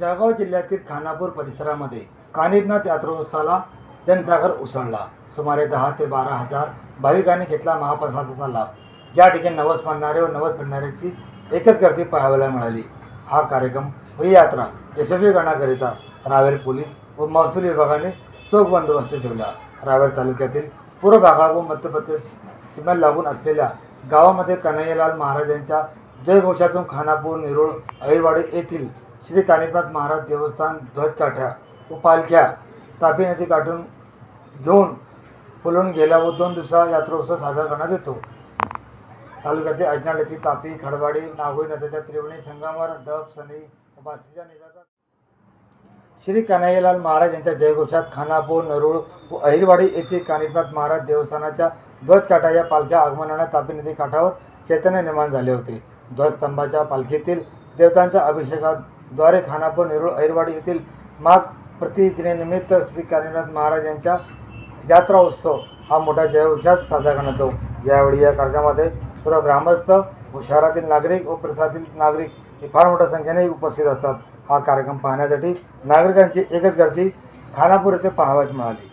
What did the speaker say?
जळगाव जिल्ह्यातील खानापूर परिसरामध्ये कानिपनाथ यात्रोत्सवाला जनसागर उसळला. सुमारे दहा ते बारा हजार भाविकांनी घेतला महाप्रसादाचा लाभ. या ठिकाणी नवस मानणारे व नवस फिरणाऱ्याची एकच गर्दी पाहायला मिळाली. हा कार्यक्रम व ही यात्रा यशस्वी करण्याकरिता रावेर पोलीस व महसूल विभागाने चोख बंदोबस्त ठेवला. रावेर तालुक्यातील पूर्व भागा व मध्य प्रदेश सीमेला लागून असलेल्या गावामध्ये कन्हैयालाल महाराजांच्या जयघोषातून खानापूर नेरुळ अहिरवाडी येथील श्री कानिपनाथ महाराज देवस्थान ध्वजकाठ्या व पालख्या तापी नदी काठून घेऊन फुलून गेल्या व दोन दिवसा यात्रोत्सव साजरा करण्यात येतो. तालुक्यातील अजनाड येथील तापी खडवाडी नागोई नद्याच्या त्रिवेणी संगमावर डब सनी बासीच्या निजाचा श्री कन्हैयालाल महाराज यांच्या जयघोषात खानापूर नरुळ व अहिरवाडी येथे कानिपनाथ महाराज देवस्थानाच्या ध्वजकाठा या पालख्या आगमनाने तापी नदी काठावर चैतन्य निर्माण झाले होते. ध्वजस्तंभाच्या पालखीतील देवतांच्या अभिषेकात द्वारे खानापूर नेरूळ अहिरवाडी येथील माघ प्रतिदिनेनिमित्त श्री कानिपनाथ महाराज यांच्या यात्रा उत्सव हा मोठा जयघोषात साजरा करण्यात येतो. यावेळी या कार्यक्रमामध्ये सर्व ग्रामस्थ व शहरातील नागरिक व प्रसारातील नागरिक हे फार मोठ्या संख्येने उपस्थित असतात. हा कार्यक्रम पाहण्यासाठी नागरिकांची एकच गर्दी खानापूर येथे पाहावयास मिळाली.